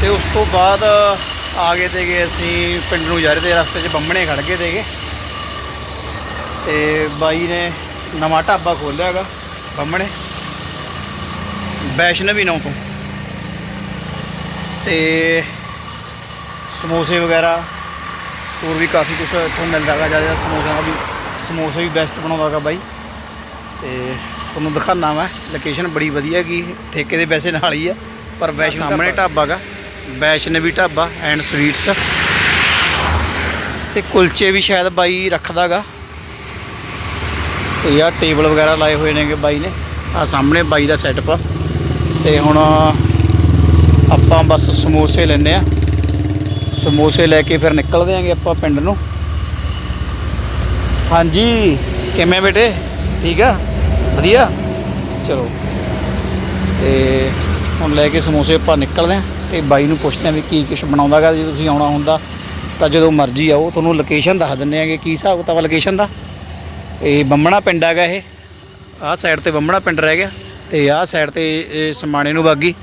ਤੇ ਉਸ ਤੋਂ ਬਾਅਦ ਆ ਗਏ ਤੇਗੇ ਅਸੀਂ ਪਿੰਡ ਨੂੰ ਜਾ ਰਹੇ ਤੇ ਰਸਤੇ 'ਚ ਬੰਮਣੇ ਖੜ ਗਏ ਤੇਗੇ ਤੇ ਬਾਈ ਨੇ ਨਵਾਂ ਢਾਬਾ ਖੋਲ੍ਹਿਆ ਹੈਗਾ ਬੰਮਣੇ ਵੈਸ਼ਨਵੀ ਨਾਂ ਤੋਂ। ਤੇ ਸਮੋਸੇ ਵਗੈਰਾ ਹੋਰ ਵੀ ਕਾਫੀ ਕੁਝ ਇੱਥੋਂ ਮਿਲਦਾ ਹੈਗਾ ਜ਼ਿਆਦਾ ਸਮੋਸਿਆਂ ਦਾ ਵੀ ਸਮੋਸੇ ਵੀ ਬੈਸਟ ਬਣਾਉਂਦਾ ਹੈਗਾ ਬਾਈ। ਤੇ ਤੁਹਾਨੂੰ ਦਿਖਾਣਾ ਮੈਂ ਲੋਕੇਸ਼ਨ ਬੜੀ ਵਧੀਆ ਹੈਗੀ ਠੇਕੇ ਦੇ ਵੈਸੇ ਨਾਲ ਹੀ ਆ ਪਰ ਵੈਸ਼ਨੋ ਸਾਹਮਣੇ ਢਾਬਾ। ਗਾ ਵੈਸ਼ਨਵੀ ਢਾਬਾ ਐਂਡ ਸਵੀਟਸ ਤੇ ਕੁਲਚੇ ਵੀ ਸ਼ਾਇਦ ਬਾਈ ਰੱਖਦਾਗਾ। ਤੇ ਆ ਟੇਬਲ ਵਗੈਰਾ ਲਾਏ ਹੋਏ ਨੇਗੇ ਬਾਈ ਨੇ। ਆ ਸਾਹਮਣੇ ਬਾਈ ਦਾ ਸੈਟਅਪ ਆ। ਤੇ ਹੁਣ ਆਪਾਂ ਬਸ ਸਮੋਸੇ ਲੈਣੇ ਆ। ਸਮੋਸੇ ਲੈ ਕੇ ਫਿਰ ਨਿਕਲਦੇ ਆਂਗੇ ਆਪਾਂ ਪਿੰਡ ਨੂੰ। ਹਾਂਜੀ, ਕਿਵੇਂ ਬੇਟੇ? ਠੀਕ ਆ? ਵਧੀਆ? ਚਲੋ। ਹੁਣ ਲੈ ਕੇ ਸਮੋਸੇ ਆਪਾਂ ਨਿਕਲਦੇ ਆਂ ਤੇ ਬਾਈ ਨੂੰ ਪੁੱਛਦੇ ਆਂ ਵੀ ਕੀ ਕੁਛ ਬਣਾਉਂਦਾਗਾ ਜੇ ਤੁਸੀਂ ਆਉਣਾ ਹੁੰਦਾ ਤਾਂ ਜਦੋਂ ਮਰਜ਼ੀ ਆਓ। ਤੁਹਾਨੂੰ ਲੋਕੇਸ਼ਨ ਦੱਸ ਦਿੰਨੇ ਆਂਗੇ ਕੀ ਹਿਸਾਬ ਕਿਤਾਬ ਲੋਕੇਸ਼ਨ ਦਾ। ਇਹ ਬੰਮਣਾ ਪਿੰਡ ਹੈਗਾ ਇਹ। ਆਹ ਸਾਈਡ ਤੇ ਬੰਮਣਾ ਪਿੰਡ ਰਹਿ ਗਿਆ ਤੇ ਆਹ ਸਾਈਡ ਤੇ ਇਹ ਸਮਾਣੇ ਨੂੰ ਬਾਗੀ।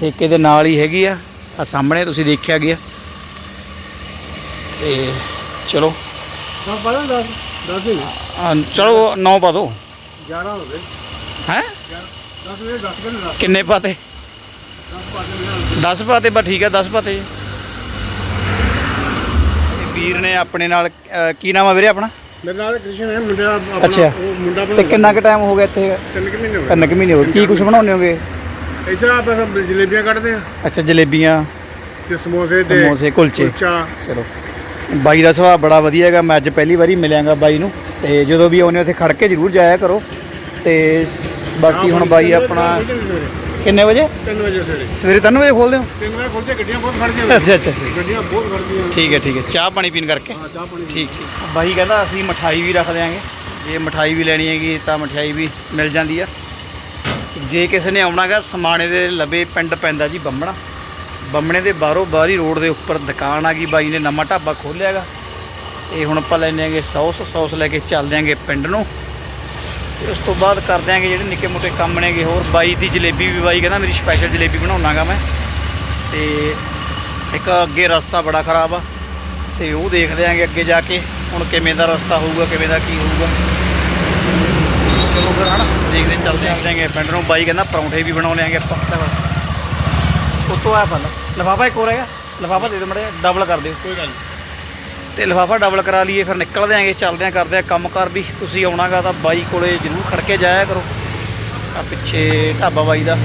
ਠੇਕੇ ਦੇ ਨਾਲ ਹੀ ਹੈਗੀ ਆ। ਆ ਸਾਹਮਣੇ ਤੁਸੀਂ ਦੇਖਿਆ ਗਿਆ। ਤੇ ਚਲੋ। ਦੱਸ ਦੱਸ ਚਲੋ ਨੌ ਪਾ ਦਿਓ 11 ਹੋ ਗਏ। ਹੈ? 10 ਵਜੇ ਦੱਸ ਕੇ ਦੱਸ ਕਿੰਨੇ ਪਾਤੇ 10 ਪਾਦੇ 10 ਪਾਤੇ ਬਸ ਠੀਕ ਹੈ 10 ਪਾਤੇ ਜੀ ਇਹ ਵੀਰ ਨੇ ਆਪਣੇ ਨਾਲ ਅ, ਕੀ ਨਾਮ ਆ ਵੀਰੇ ਆਪਣਾ? ਮੇਰੇ ਨਾਲ ਕ੍ਰਿਸ਼ਨ ਹੈ ਮੁੰਡਾ ਆਪਣਾ ਅੱਛਾ। ਉਹ ਮੁੰਡਾ ਤੇ ਕਿੰਨਾ ਕੁ ਟਾਈਮ ਹੋ ਗਿਆ ਇੱਥੇ? ਤਿੰਨ ਕੁ ਮਹੀਨੇ ਹੋ ਤਿੰਨ ਕੁ ਮਹੀਨੇ ਹੋ ਗਏ। ਕੀ ਕੁਝ ਬਣਾਉਂਦੇ ਹੋਗੇ? ਗਏ ਇੱਧਰ ਆਪਾਂ ਸਭ ਜਲੇਬੀਆਂ ਕੱਢਦੇ ਆ। ਅੱਛਾ ਜਲੇਬੀਆਂ ਤੇ ਸਮੋਸੇ ਤੇ ਸਮੋਸੇ ਕੁਲਚੇ। ਕੁਲਚਾ। ਚਲੋ। ਬਾਈ ਦਾ ਸੁਭਾਅ ਬੜਾ ਵਧੀਆ ਹੈਗਾ। ਮੈਂ ਅੱਜ ਪਹਿਲੀ ਵਾਰੀ ਮਿਲਿਆਗਾ ਬਾਈ ਨੂੰ। ਤੇ ਜਦੋਂ ਵੀ ਆਉਂਦੇ ਉੱਥੇ ਖੜ ਕੇ ਜ਼ਰੂਰ ਜਾਇਆ ਕਰੋ। ਤੇ ਬਾਕੀ ਹੁਣ ਬਾਈ ਆਪਣਾ ਕਿੰਨੇ ਵਜੇ? 3 ਵਜੇ ਸਵੇਰੇ। ਸਵੇਰੇ 3 ਵਜੇ ਖੋਲਦੇ ਹੋ? 3 ਵਜੇ ਖੁੱਲਦੇ ਗੱਡੀਆਂ ਬਹੁਤ ਖੜਦੀਆਂ ਅੱਛਾ ਅੱਛਾ ਅੱਛਾ। ਗੱਡੀਆਂ ਬਹੁਤ ਖੜਦੀਆਂ ਠੀਕ ਹੈ ਠੀਕ ਹੈ। ਚਾਹ ਪਾਣੀ ਪੀਣ ਕਰਕੇ? ਹਾਂ ਚਾਹ ਪਾਣੀ ਠੀਕ ਠੀਕ। ਬਾਈ ਕਹਿੰਦਾ ਅਸੀਂ ਮਠਾਈ ਵੀ ਰੱਖ ਦਿਆਂਗੇ। ਜੇ ਮਠਾਈ ਵੀ ਲੈਣੀ ਹੈਗੀ ਤਾਂ ਮਠਾਈ ਵੀ ਮਿਲ ਜਾਂਦੀ ਆ। ਜੇ ਕਿਸੇ ਨੇ ਆਉਣਾਗਾ ਸਮਾਣੇ ਦੇ ਲਵੇ ਪਿੰਡ ਪੈਂਦਾ ਜੀ ਬੰਮਣਾ ਬੰਮਣੇ ਦੇ ਬਾਹਰੋਂ ਬਾਹਰੀ ਰੋਡ ਦੇ ਉੱਪਰ ਦੁਕਾਨ ਆ ਗਈ ਬਾਈ ਨੇ ਨਵਾਂ ਢਾਬਾ ਖੋਲ੍ਹਿਆਗਾ ਇਹ ਹੁਣ ਆਪਾਂ ਲੈਣੇ ਆਂਗੇ ਸੌਸ ਸੌਸ ਲੈ ਕੇ ਚੱਲਦੇ ਆਂਗੇ ਪਿੰਡ ਨੂੰ। ਤੇ ਉਸ ਤੋਂ ਬਾਅਦ ਕਰ ਦਿਆਂਗੇ ਜਿਹੜੇ ਨਿੱਕੇ ਮੋਟੇ ਕੰਮ ਨੇਗੇ ਹੋਰ ਬਾਈ ਦੀ ਜਲੇਬੀ ਵੀ ਬਾਈ ਕਹਿੰਦਾ ਮੇਰੀ ਸਪੈਸ਼ਲ ਜਲੇਬੀ ਬਣਾਉਣਾਗਾ ਮੈਂ। ਤੇ ਇੱਕ ਅੱਗੇ ਰਸਤਾ ਬੜਾ ਖਰਾਬ ਆ ਤੇ ਉਹ ਦੇਖਦੇ ਆਂਗੇ ਅੱਗੇ ਜਾ ਕੇ ਹੁਣ ਕਿਵੇਂ ਦਾ ਰਸਤਾ ਹੋਊਗਾ ਕਿਵੇਂ ਦਾ ਕੀ ਹੋਊਗਾ। ਚਲੋ ਫਿਰ ਹਨਾ ਦੇਖਦੇ ਚੱਲਦੇ ਆਂ। ਜਾਂਗੇ ਪਿੰਡ ਨੂੰ ਬਾਈ ਕਹਿੰਦਾ ਪਰੌਂਠੇ ਵੀ ਬਣਾਉਣੇ ਆਂਗੇ ਆਪਾਂ। ਉਤੋਂ ਆ ਫਲ ਲਫਾਫਾ ਇੱਕ ਹੋਰ ਹੈਗਾ ਲਫਾਫਾ ਦੇ ਦਿਓ ਮੜੇ ਡਬਲ ਕਰ ਦਿਓ। ਕੋਈ ਗੱਲ ਤੇ ਲਿਫਾਫਾ ਡਬਲ ਕਰਾ ਲਈਏ, ਫਿਰ ਨਿਕਲਦੇ ਆਂਗੇ, ਚੱਲਦੇ ਆਂ, ਕਰਦੇ ਆਂ ਕੰਮ ਕਰ ਵੀ। ਤੁਸੀਂ ਆਉਣਾਗਾ ਤਾਂ ਬਾਈ ਕੋਲੇ ਜ਼ਰੂਰ ਖੜ ਕੇ ਜਾਇਆ ਕਰੋ। ਆ ਪਿੱਛੇ ਢਾਬਾ ਬਾਈ ਦਾ।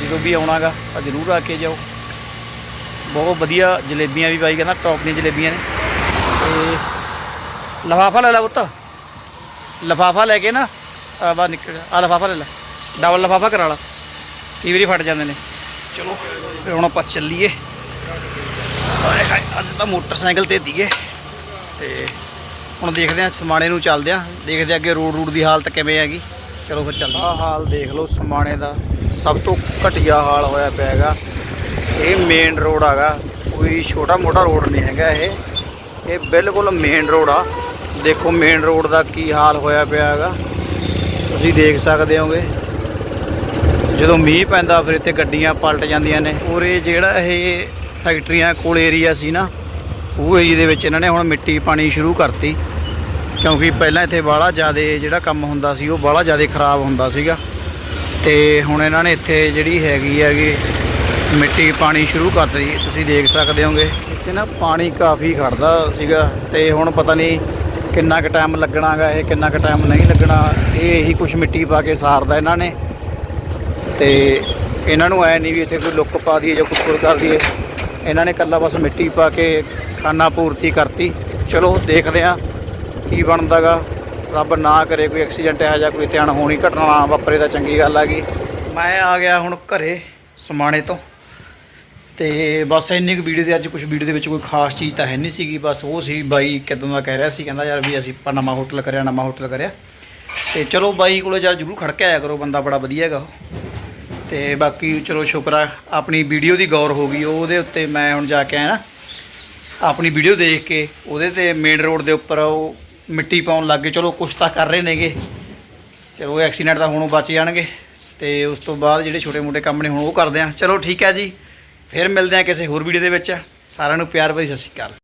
ਜਦੋਂ ਵੀ ਆਉਣਾਗਾ, ਤਾਂ ਜ਼ਰੂਰ ਆ ਕੇ ਜਾਓ। ਬਹੁਤ ਵਧੀਆ ਜਲੇਬੀਆਂ ਵੀ ਬਾਈ ਕਹਿੰਦਾ ਟੌਪ ਦੀਆਂ ਜਲੇਬੀਆਂ ਨੇ। ਤੇ ਲਿਫਾਫਾ ਲੈ ਲੈ ਪੁੱਤ। ਲਿਫਾਫਾ ਲੈ ਕੇ ਨਾ ਆ ਬਾਹਰ ਨਿਕਲ ਆ ਲਿਫਾਫਾ ਲੈ ਲੈ। ਡਬਲ ਲਿਫਾਫਾ ਕਰਾ ਲਾ। ਕਈ ਵਾਰੀ ਫਟ ਜਾਂਦੇ ਨੇ। ਚਲੋ, ਫਿਰ ਹੁਣ ਆਪਾਂ ਚੱਲੀਏ। ਅੱਜ ਤਾਂ ਮੋਟਰਸਾਈਕਲ ਤੇ ਦੀਏ। ਤੇ ਹੁਣ ਦੇਖਦੇ ਆ ਸਮਾਣੇ ਨੂੰ ਚੱਲਦੇ ਆ ਦੇਖਦੇ ਆ ਅੱਗੇ ਰੋਡ ਰੂਡ ਦੀ ਹਾਲਤ ਕਿਵੇਂ ਹੈਗੀ। ਚਲੋ ਫਿਰ ਚੱਲਦੇ ਆ ਹਾਲ ਦੇਖ ਲਓ ਸਮਾਣੇ ਦਾ। ਸਭ ਤੋਂ ਘਟੀਆ ਹਾਲ ਹੋਇਆ ਪਿਆ ਹੈਗਾ। ਇਹ ਮੇਨ ਰੋਡ ਹੈਗਾ। ਕੋਈ ਛੋਟਾ ਮੋਟਾ ਰੋਡ ਨਹੀਂ ਹੈਗਾ ਇਹ। ਇਹ ਬਿਲਕੁਲ ਮੇਨ ਰੋਡ ਆ। ਦੇਖੋ ਮੇਨ ਰੋਡ ਦਾ ਕੀ ਹਾਲ ਹੋਇਆ ਪਿਆ ਹੈਗਾ। ਤੁਸੀਂ ਦੇਖ ਸਕਦੇ ਹੋਗੇ। ਜਦੋਂ ਮੀਂਹ ਪੈਂਦਾ ਫਿਰ ਇੱਥੇ ਗੱਡੀਆਂ ਪਲਟ ਜਾਂਦੀਆਂ ਨੇ। ਔਰ ਇਹ ਜਿਹੜਾ ਇਹ ਫੈਕਟਰੀਆਂ ਕੋਲ ਏਰੀਆ ਸੀ ਨਾ, ਉਹ ਏਰੀਆ ਦੇ ਵਿੱਚ ਇਹਨਾਂ ਨੇ ਹੁਣ ਮਿੱਟੀ ਪਾਣੀ ਸ਼ੁਰੂ ਕਰਤੀ। ਕਿਉਂਕਿ ਪਹਿਲਾਂ ਇੱਥੇ ਬਾਹਲਾ ਜ਼ਿਆਦਾ ਜਿਹੜਾ ਕੰਮ ਹੁੰਦਾ ਸੀ, ਉਹ ਬਾਹਲਾ ਜ਼ਿਆਦਾ ਖਰਾਬ ਹੁੰਦਾ ਸੀਗਾ। ਤੇ ਹੁਣ ਇਹਨਾਂ ਨੇ ਇੱਥੇ ਜਿਹੜੀ ਹੈਗੀ ਹੈਗੀ ਮਿੱਟੀ ਪਾਣੀ ਸ਼ੁਰੂ ਕਰਤੀ, ਤੁਸੀਂ ਦੇਖ ਸਕਦੇ ਹੋਗੇ। ਇੱਥੇ ਨਾ ਪਾਣੀ ਕਾਫੀ ਖੜਦਾ ਸੀਗਾ ਤੇ ਹੁਣ ਪਤਾ ਨਹੀਂ ਕਿੰਨਾ ਕੁ ਟਾਈਮ ਲੱਗਣਾਗਾ, ਇਹ ਕਿੰਨਾ ਕੁ ਟਾਈਮ ਨਹੀਂ ਲੱਗਣਾ। ਇਹ ਇਹੀ ਕੁਝ ਮਿੱਟੀ ਪਾ ਕੇ ਸਾਰਦਾ ਇਹਨਾਂ ਨੇ। ਤੇ ਇਹਨਾਂ ਨੂੰ ਐ ਨਹੀਂ ਵੀ ਇੱਥੇ ਕੋਈ ਲੁੱਕ ਪਾ ਦਈਏ ਜਾਂ ਕੁਛ ਹੋਰ ਕਰ ਦਈਏ। ਇਹਨਾਂ ਨੇ ਕੱਲਾ ਬਸ ਮਿੱਟੀ ਪਾ ਕੇ ਖਾਨਾ ਪੂਰਤੀ ਕਰਤੀ। ਚਲੋ, ਦੇਖਦੇ ਆ ਕੀ ਬਣਦਾਗਾ। ਰੱਬ ਨਾ ਕਰੇ ਕੋਈ ਐਕਸੀਡੈਂਟ ਇਹੋ ਜਾਂ ਕੋਈ ਧਿਆਨ ਹੋਣੀ ਘਟਨਾ ਨਾ ਵਾਪਰੇ ਤਾਂ ਚੰਗੀ ਗੱਲ ਹੈਗੀ ਮੈਂ ਆ ਗਿਆ ਹੁਣ ਘਰੇ ਸਮਾਣੇ ਤੋਂ। ਤੇ ਬਸ ਇੰਨੀ ਕੁ ਵੀਡੀਓ ਦੇ ਅੱਜ ਕੁਝ ਵੀਡੀਓ ਦੇ ਵਿੱਚ ਕੋਈ ਖਾਸ ਚੀਜ਼ ਤਾਂ ਹੈ ਨਹੀਂ ਸੀਗੀ। ਬਸ ਉਹ ਸੀ ਬਾਈ ਕਿਦੋਂ ਦਾ ਕਹਿ ਰਿਹਾ ਸੀ, ਕਹਿੰਦਾ ਯਾਰ ਵੀ ਅਸੀਂ ਆਪਾਂ ਨਵਾਂ ਹੋਟਲ ਕਰਿਆ, ਨਵਾਂ ਹੋਟਲ ਕਰਿਆ। ਤੇ ਚਲੋ ਬਾਈ ਕੋਲੇ ਯਾਰ ਜਰੂਰ ਖੜ ਕੇ ਆਇਆ ਕਰੋ, ਬੰਦਾ ਬੜਾ ਵਧੀਆ ਹੈਗਾ ਉਹ। ਤੇ ਬਾਕੀ ਚਲੋ ਸ਼ੁਕਰ ਆ, ਆਪਣੀ ਵੀਡੀਓ ਦੀ ਗੌਰ ਹੋ ਗਈ, ਉਹਦੇ ਉੱਤੇ ਮੈਂ ਹੁਣ ਜਾ ਕੇ ਆਇਆ ਨਾ, ਆਪਣੀ ਵੀਡੀਓ ਦੇਖ ਕੇ, ਉਹਦੇ ਤੇ ਮੇਨ ਰੋਡ ਦੇ ਉੱਪਰ ਉਹ ਮਿੱਟੀ ਪਾਉਣ ਲੱਗ ਗਏ, ਚਲੋ ਕੁਛ ਤਾਂ ਕਰ ਰਹੇ ਨੇਗੇ, ਚਲੋ ਐਕਸੀਡੈਂਟ ਤਾਂ ਹੁਣ ਬਚ ਜਾਣਗੇ, ਤੇ ਉਸ ਤੋਂ ਬਾਅਦ ਜਿਹੜੇ ਛੋਟੇ-ਮੋਟੇ ਕੰਮ ਨੇ ਹੁਣ ਉਹ ਕਰਦੇ ਆ, ਚਲੋ ਠੀਕ ਹੈ ਜੀ, ਫਿਰ ਮਿਲਦੇ ਆ ਕਿਸੇ ਹੋਰ ਵੀਡੀਓ ਦੇ ਵਿੱਚ, ਸਾਰਿਆਂ ਨੂੰ ਪਿਆਰ ਭਰੀ ਸਤਿ ਸ਼੍ਰੀ ਅਕਾਲ।